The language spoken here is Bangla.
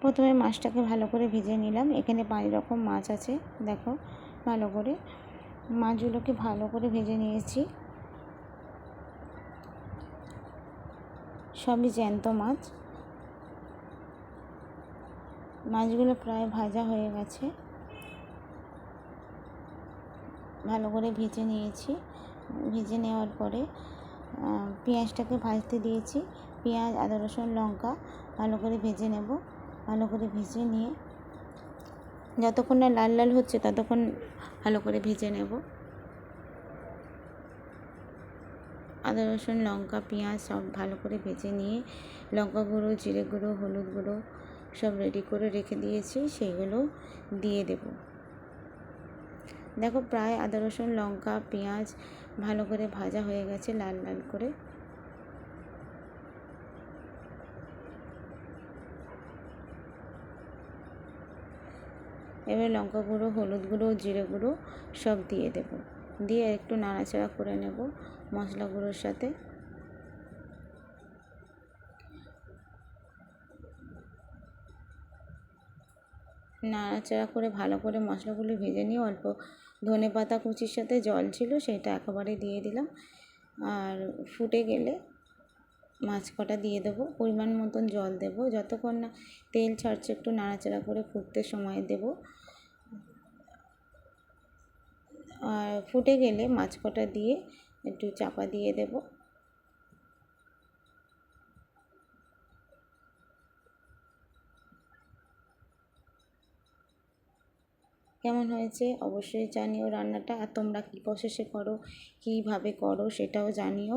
প্রথমে মাছটাকে ভালো করে ভেজে নিলাম। এখানে পাঁচ রকম মাছ আছে, দেখো, ভালো করে। মাছগুলোকে ভালো করে ভেজে নিয়েছি। সবই জ্যান্ত মাছ। মাছগুলো প্রায় ভাজা হয়ে গেছে। ভালো করে ভেজে নিয়েছি। ভেজে নেওয়ার পরে পেঁয়াজটাকে ভাজতে দিয়েছি। পেঁয়াজ, আদা, রসুন, লঙ্কা, ভালো করে ভেজে নেব। ভালো করে ভেজে নিয়ে যতক্ষণ না লাল লাল হচ্ছে ততক্ষণ ভালো করে ভেজে নেব। আদা, রসুন, লঙ্কা, পেঁয়াজ সব ভালো করে ভেজে নিয়ে লঙ্কা গুঁড়ো, জিরে গুঁড়ো, হলুদ গুঁড়ো সব রেডি করে রেখে দিয়েছি সেইগুলো দিয়ে দেব। দেখো প্রায় আদা, রসুন, লঙ্কা, পেঁয়াজ ভালো করে ভাজা হয়ে গেছে লাল লাল করে। এবার লঙ্কা গুঁড়ো, হলুদ গুঁড়ো, জিরে গুঁড়ো সব দিয়ে দেব। দিয়ে একটু নাড়াচাড়া করে নেব মশলা গুঁড়োর সাথে। নাড়াচাড়া করে ভালো করে মশলাগুলো ভেজে নিয়ে অল্প ধনে পাতা কুচির সাথে জল ছিল সেটা একেবারে দিয়ে দিলাম। আর ফুটে গেলে মাছ কটা দিয়ে দেবো, পরিমাণ মতন জল দেবো, যতক্ষণ না তেল ছাড়ছে একটু নাড়াচাড়া করে ফুটতে সময় দেব। আর ফুটে গেলে মাছ কটা দিয়ে একটু চাপা দিয়ে দেব। কেমন হয়েছে অবশ্যই জানিও রান্নাটা, আর তোমরা কী প্রসেসে করো, কীভাবে করো সেটাও জানিও।